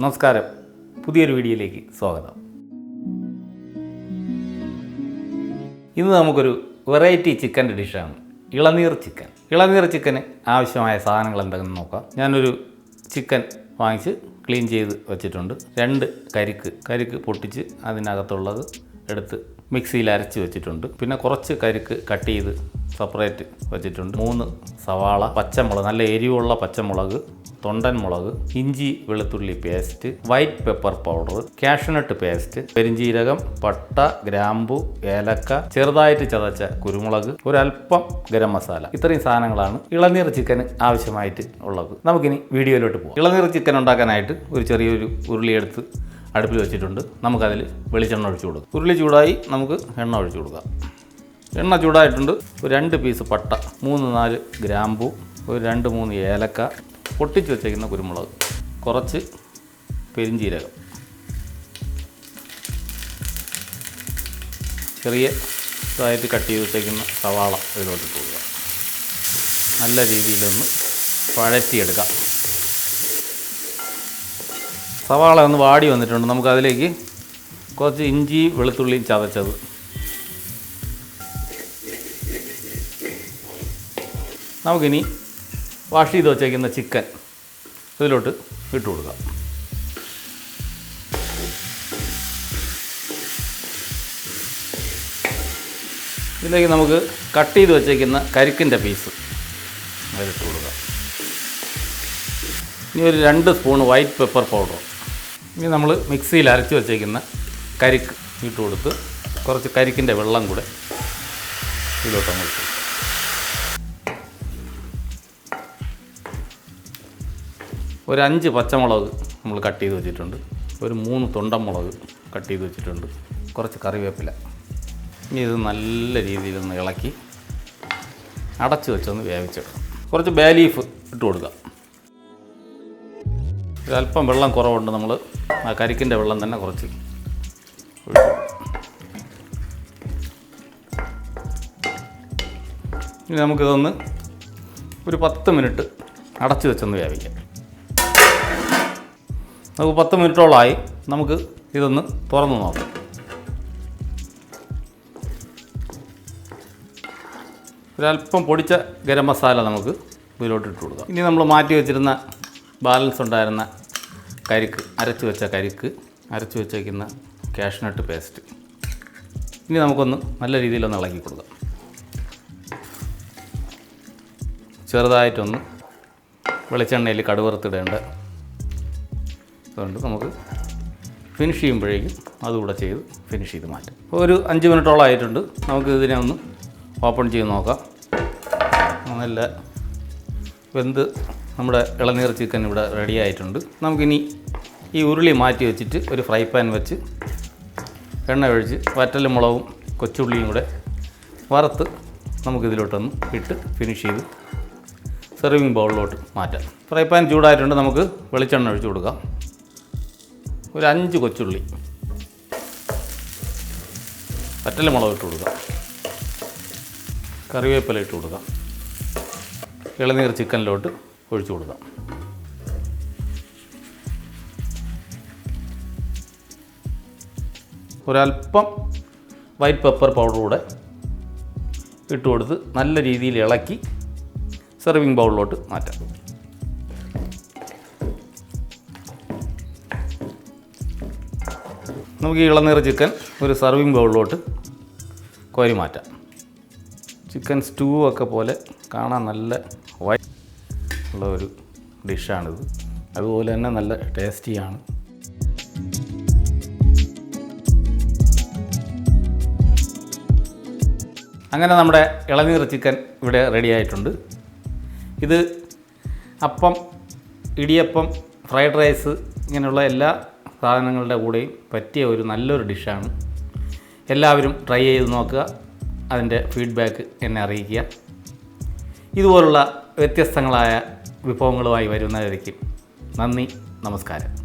നമസ്കാരം. പുതിയൊരു വീഡിയോയിലേക്ക് സ്വാഗതം. ഇന്ന് നമുക്കൊരു വെറൈറ്റി ചിക്കന്റെ ഡിഷാണ്. ഇളനീർ ചിക്കൻ. ഇളനീർ ചിക്കന് ആവശ്യമായ സാധനങ്ങൾ എന്തെങ്കിലും നോക്കാം. ഞാനൊരു ചിക്കൻ വാങ്ങിച്ച് ക്ലീൻ ചെയ്ത് വെച്ചിട്ടുണ്ട്. രണ്ട് കരിക്ക്. കരിക്ക് പൊട്ടിച്ച് അതിനകത്തുള്ളത് എടുത്ത് മിക്സിയിൽ അരച്ച് വെച്ചിട്ടുണ്ട്. പിന്നെ കുറച്ച് കരിക്ക് കട്ട് ചെയ്ത് സെപ്പറേറ്റ് വെച്ചിട്ടുണ്ട്. മൂന്ന് സവാള പച്ചമുളക് നല്ല എരിവുള്ള പച്ചമുളക് തൊണ്ടൻ മുളക് ഇഞ്ചി വെളുത്തുള്ളി paste white pepper powder cashew nut paste പെരിഞ്ചീരകം പട്ട ഗ്രാമ്പു ഏലക്ക ചെറുതായിട്ട് ചതച്ച കുരുമുളക് ഒരല്പം ഗരം മസാല. ഇത്രയും സാധനങ്ങളാണ് ഇളനീർ ചിക്കന് ആവശ്യമായിട്ട് ഉള്ളത്. നമുക്കിനി വീഡിയോയിലോട്ട് പോകാം ഇളനീർ ചിക്കൻ ഉണ്ടാക്കാനായിട്ട് ഒരു ചെറിയൊരു ഉരുളിയെടുത്ത് അടുപ്പിൽ വെച്ചിട്ടുണ്ട്. നമുക്കതിൽ വെളിച്ചെണ്ണ ഒഴിച്ചു കൊടുക്കാം. ഉരുളി ചൂടായി നമുക്ക് എണ്ണ ഒഴിച്ചു കൊടുക്കാം. എണ്ണ ചൂടായിട്ടുണ്ട്. ഒരു രണ്ട് പീസ് പട്ട മൂന്ന് നാല് ഗ്രാമ്പു ഒരു രണ്ട് മൂന്ന് ഏലക്ക പൊട്ടിച്ച് വെച്ചേക്കുന്ന കുരുമുളക് കുറച്ച് പെരിഞ്ചീരകം. ചെറിയ ഇതായിട്ട് കട്ട് ചെയ്ത് വെച്ചേക്കുന്ന സവാള ഇതിലോട്ട് കൊടുക്കുക. നല്ല രീതിയിലൊന്ന് വഴറ്റിയെടുക്കാം. സവാള ഒന്ന് വാടി വന്നിട്ടുണ്ട്. നമുക്കതിലേക്ക് കുറച്ച് ഇഞ്ചി വെളുത്തുള്ളിയും ചതച്ചത് നമുക്കിനി വാഷ് ചെയ്ത് വച്ചേക്കുന്ന ചിക്കൻ ഇതിലോട്ട് ഇട്ട് കൊടുക്കാം. ഇതിലേക്ക് നമുക്ക് കട്ട് ചെയ്ത് വച്ചേക്കുന്ന കരിക്കിന്റെ പീസ് അതിലിട്ട് കൊടുക്കാം. ഇനി ഒരു രണ്ട് സ്പൂൺ വൈറ്റ് പെപ്പർ പൗഡർ. ഇനി നമ്മൾ മിക്സിയിൽ അരച്ച് വച്ചേക്കുന്ന കരിക്ക് ഇട്ട് കൊടുത്ത് കുറച്ച് കരിക്കിന്റെ വെള്ളം കൂടെ ഇതിലോട്ട് അങ്ങ് ഒരു അഞ്ച് പച്ചമുളക് നമ്മൾ കട്ട് ചെയ്ത് വെച്ചിട്ടുണ്ട്. ഒരു മൂന്ന് തൊണ്ടമുളക് കട്ട് ചെയ്ത് വെച്ചിട്ടുണ്ട്. കുറച്ച് കറിവേപ്പില. ഇനി ഇത് നല്ല രീതിയിൽ ഒന്ന് ഇളക്കി അടച്ചു വെച്ചൊന്ന് വേവിച്ചെടുക്കാം. കുറച്ച് ബേ ലീഫ് ഇട്ട് കൊടുക്കാം. ഒരല്പം വെള്ളം കുറവുണ്ട് നമ്മൾ ആ കരിക്കിന്റെ വെള്ളം തന്നെ കുറച്ച്. ഇനി നമുക്കിതൊന്ന് ഒരു പത്ത് മിനിറ്റ് അടച്ചു വെച്ചൊന്ന് വേവിക്കാം. നമുക്ക് പത്ത് മിനിറ്റോളമായി നമുക്ക് ഇതൊന്ന് തുറന്നു നോക്കാം. ഒരല്പം പൊടിച്ച ഗരം മസാല നമുക്ക് ഇതിലോട്ട് ഇട്ട് കൊടുക്കാം. ഇനി നമ്മൾ മാറ്റി വെച്ചിരുന്ന ബാലൻസ് ഉണ്ടായിരുന്ന കരിക്ക് അരച്ച് വെച്ച കരിക്ക് അരച്ച് വെച്ചേക്കുന്ന കാഷ്നട്ട് പേസ്റ്റ് ഇനി നമുക്കൊന്ന് നല്ല രീതിയിലൊന്ന് ഇളക്കി കൊടുക്കാം. ചെറുതായിട്ടൊന്ന് വെളിച്ചെണ്ണയിൽ കടുവറുത്തിടേണ്ട അതുകൊണ്ട് നമുക്ക് ഫിനിഷ് ചെയ്യുമ്പോഴേക്കും അതുകൂടെ ചെയ്ത് ഫിനിഷ് ചെയ്ത് മാറ്റാം. ഒരു അഞ്ച് മിനിറ്റോളം ആയിട്ടുണ്ട്. നമുക്ക് ഇതിനെ ഒന്ന് ഓപ്പൺ ചെയ്ത് നോക്കാം. നല്ല വെന്ത് നമ്മുടെ ഇളനീർ ചിക്കൻ ഇവിടെ റെഡി ആയിട്ടുണ്ട്. നമുക്കിനി ഈ ഉരുളി മാറ്റി വെച്ചിട്ട് ഒരു ഫ്രൈ പാൻ വെച്ച് എണ്ണ ഒഴിച്ച് വറ്റലും മുളകും കൊച്ചുള്ളിയും കൂടെ വറുത്ത് നമുക്കിതിലോട്ടൊന്ന് ഇട്ട് ഫിനിഷ് ചെയ്ത് സെർവിങ് ബൗളിലോട്ട് മാറ്റാം. ഫ്രൈ പാൻ ചൂടായിട്ടുണ്ട്. നമുക്ക് വെളിച്ചെണ്ണ ഒഴിച്ച് കൊടുക്കാം. ഒരു അഞ്ച് കൊച്ചുള്ളി. പറ്റല മുളക് ഇട്ട് കൊടുക്കാം. കറിവേപ്പില ഇട്ട് കൊടുക്കാം. ഇളനീർ ചിക്കനിലോട്ട് ഒഴിച്ചു കൊടുക്കാം. ഒരല്പം വൈറ്റ് പെപ്പർ പൗഡർ കൂടെ ഇട്ട് കൊടുത്ത് നല്ല രീതിയിൽ ഇളക്കി സെർവിങ് ബൗളിലോട്ട് മാറ്റാം. നമുക്ക് ഈ ഇളനീർ ചിക്കൻ ഒരു സർവിങ് ബൗളിലോട്ട് കോരി മാറ്റാം. ചിക്കൻ സ്റ്റൂ ഒക്കെ പോലെ കാണാൻ നല്ല വൈ ഉള്ള ഒരു ഡിഷാണിത്. അതുപോലെ തന്നെ നല്ല ടേസ്റ്റിയാണ്. അങ്ങനെ നമ്മുടെ ഇളനീർ ചിക്കൻ ഇവിടെ റെഡി ആയിട്ടുണ്ട്. ഇത് അപ്പം ഇടിയപ്പം ഫ്രൈഡ് റൈസ് ഇങ്ങനെയുള്ള എല്ലാ സാധനങ്ങളുടെ കൂടെയും പറ്റിയ ഒരു നല്ലൊരു ഡിഷാണ്. എല്ലാവരും ട്രൈ ചെയ്ത് നോക്കുക. അതിന്റെ ഫീഡ്ബാക്ക് എന്നെ അറിയിക്കുക. ഇതുപോലുള്ള വ്യത്യസ്തങ്ങളായ വിഭവങ്ങളുമായി വരുന്നതായിരിക്കും നന്ദി നമസ്കാരം.